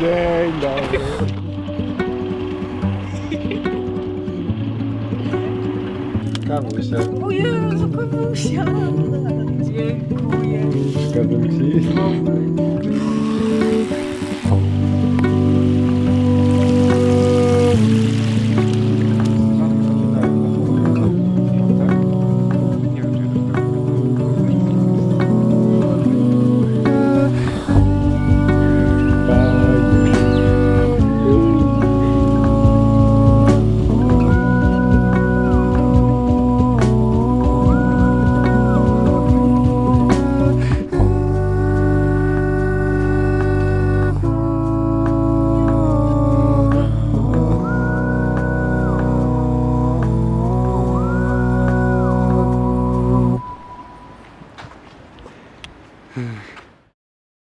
Dzień dobry. Kawusia, O Jezu, Kawusia! Dziękuję. przeszkadzam 嗯。